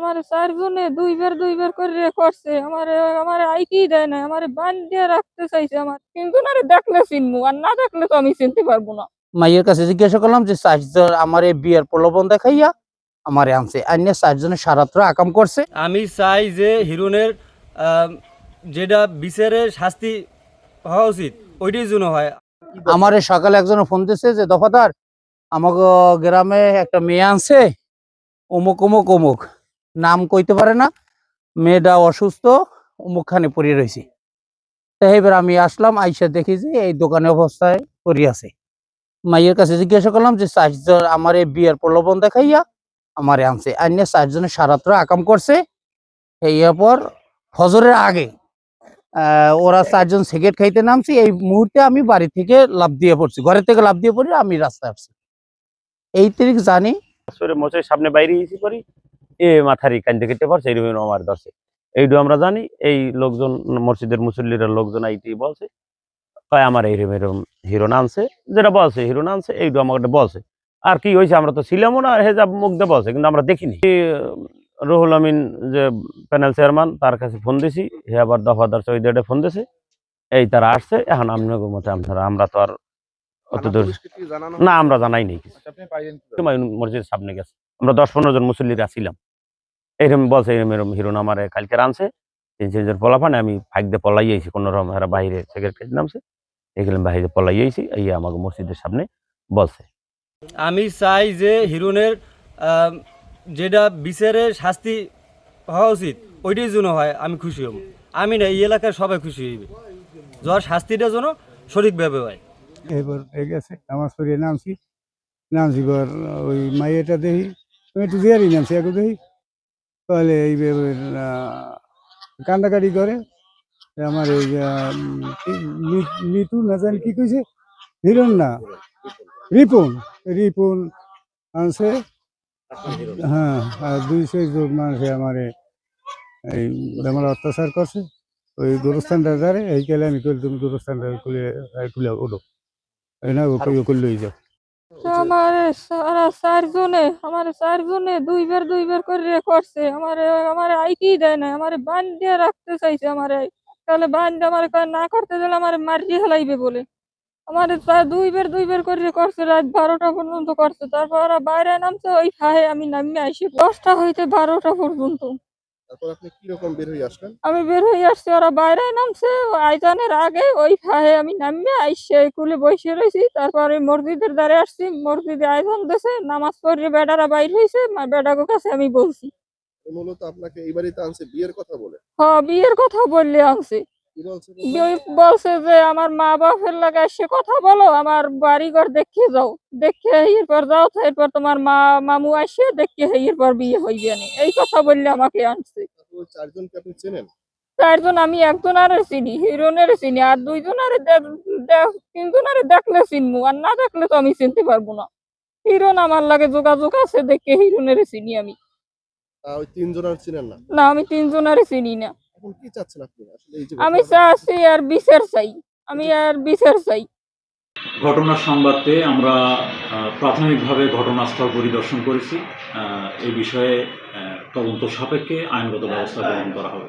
আমার চারজনে দুইবার দুইবার করে করছে আমার আমার আইতেই দেয় না আমার বান দিয়ে রাখতে চাইছে আমার। কিন্তু না রে দেখলে চিনবো আর না দেখলে তো আমি চিনতে পারব না। মাইয়ের কাছে জিজ্ঞাসা করলাম যে চারজন আমার এই বিয়ের প্রলোভন দেখাইয়া আমারে আনছে আন্য চারজনের সারাত্র আকাম করছে। আমি চাই যে হিরোনের যেটা বিচারের শাস্তি হওয়া উচিত ওইটাই যেন হয়। আমারে সকালে একজন ফোন দিছে যে দফাদার আমাকে গ্রামে একটা মেয়ে আনছে অমুক অমুক অমুক। নাম কইতে পারে না। মেয়েটা অসুস্থ অমুকখানে পড়ে রয়েছে। তো এবার আমি আসলাম, আইসা দেখি যে এই দোকানে অবস্থায় আছে। মাইয়ের কাছে জিজ্ঞাসা করলাম যে চারজন আমার এই বিয়ের প্রলোভন দেখাইয়া আমারে আনছে। আন্য চারজনের সারাত্র আকাম করছে। এই পর ফজরের আগে ওরা চারজন সিগারেট খাইতে নামছি। এই মুহূর্তে আমি বাড়ি থেকে লাভ দিয়ে পড়ছি। ঘরের থেকে লাভ দিয়ে পড়ি আমি রাস্তায় আসছি। এই তারিখ জানি সামনে বাইরে এসে করি এ মাথারি কান্দে কেটে পারছে এরকম আমার দর্শে এইটু আমরা জানি এই লোকজন মসজিদের মুসল্লিরা লোকজন আইটি বলছে কয় আমার এইরকম এরকম হিরো আনছে যেটা বলছে হিরো আনছে এইটু আমাকে বলছে। আর কি হয়েছে আমরা তো ছিলামও না হে যা মুখ দিয়ে বলছে কিন্তু আমরা দেখিনি। রুহুল আমিন যে প্যানেল চেয়ারম্যান তার কাছে ফোন দিছি হে আবার দফাদার চৌধুরীটা ফোন দিছে এই তারা আসছে এখন আপনার মতে আপনারা আমরা তো আর অত দূর না আমরা জানাই নেই মসজিদের সামনে গেছে। আমরা দশ পনেরো জন মুসল্লিরা ছিলাম। এরকম বলছে এরম এরম হিরোন আমার কালকে রানছে। তিন চারজন পলাফানে আমি ফাইক দিয়ে পলাই আইছি। কোনো রকম এরা বাইরে সিগারেট খেতে নামছে। এগুলো বাইরে পলাই আইছি। এই আমাকে মসজিদের সামনে বলছে। আমি চাই যে হিরোনের যেটা বিচারে শাস্তি হওয়া উচিত ওইটাই যেন হয় আমি খুশি হব। আমি না এই এলাকার সবাই খুশি হইবে। যার শাস্তিটা যেন সঠিকভাবে হয়। এবার এ গেছে আমার শরীরে নামছি। নামছি এবার ওই মাইয়েটা দেখি আমি একটু দেয়ারই নামছি একটু দেখি। তাহলে এই কান্দাকাটি করে। আমার এই আহ, উম, কি- মি- মিতু না জানি কি কইছে? হিরণ না? রিপুন। রিপুন আনছে। হ্যাঁ আর দুইশো জন মানুষে আমার। এই আমার অত্যাচার করছে। ওই দূরস্থানটা যারে এই কেলে আমি কইলে তুমি দূরস্থানটা খুলে খুলে ওঠো। এই না ওকে করলেই যাও। তো আমার চারজনে আমার চারজনে দুইবার দুইবার করে করছে। আমার আমার আইতেই দেয় না আমার বান দিয়ে রাখতে চাইছে আমার। তাহলে বান আমার না করতে দিলে আমার মারিয়ে হেলাইবে বলে। আমার তা- দুইবার দুইবার করে করছে, রাত বারোটা পর্যন্ত করছে। তারপর ওরা বাইরে নামছে, ওই ফাহে আমি নামিয়ে আসি দশটা হইতে বারোটা পর্যন্ত। তারপর আপনি কীরকম বের হয়ে আসলেন? আমি বের হয়ে আসছি ওরা বাইরে নামছে আইজানের আগে ওই ফাহে আমি নামে আইসে কুলে বসে রয়েছি তারপরে মসজিদের দ্বারে আসছি মসজিদে আয়োজন দেশে নামাজ পড়ে বেডারা বাইর হয়েছে বেডাগো কাছে আমি বলছি। মূলত আপনাকে এই বাড়িতে আনছে বিয়ের কথা বলে? হ্যাঁ বিয়ের কথা বললে আনছে। কি বলছে যে আমার মা বাপের লাগে এসে কথা বলো আমার বাড়ি ঘর দেখে যাও। দেখে এরপর যাও তো এরপর তোমার মা মামু আসে দেখে এরপর বিয়ে হইবে না। এই কথা বললে আমাকে আনছে। চারজনকে আপনি চেনেন? চারজন আমি একজন আরে চিনি হিরোনের চিনি আর দুইজন আরে তিনজন আরে দেখলে চিনবো আর না দেখলে তো আমি চিনতে পারব না। হিরোন আমার লাগে যোগাযোগ আছে দেখে হিরোনের চিনি আমি। তিনজন আর চেনেন না? না আমি তিনজন আরে চিনি না। এখন কি চাচ্ছেন আপনি? আসলে এই যে আমি ঘটনা- চাচ্ছি আর বিচার চাই। আমি আর বিচার চাই। ঘটনার সংবাদ পেয়ে আমরা আহ, প্রাথমিকভাবে ঘটনাস্থল পরিদর্শন করেছি। আহ, এই বিষয়ে আহ, তদন্ত সাপেক্ষে আইনগত ব্যবস্থা গ্রহণ করা হবে।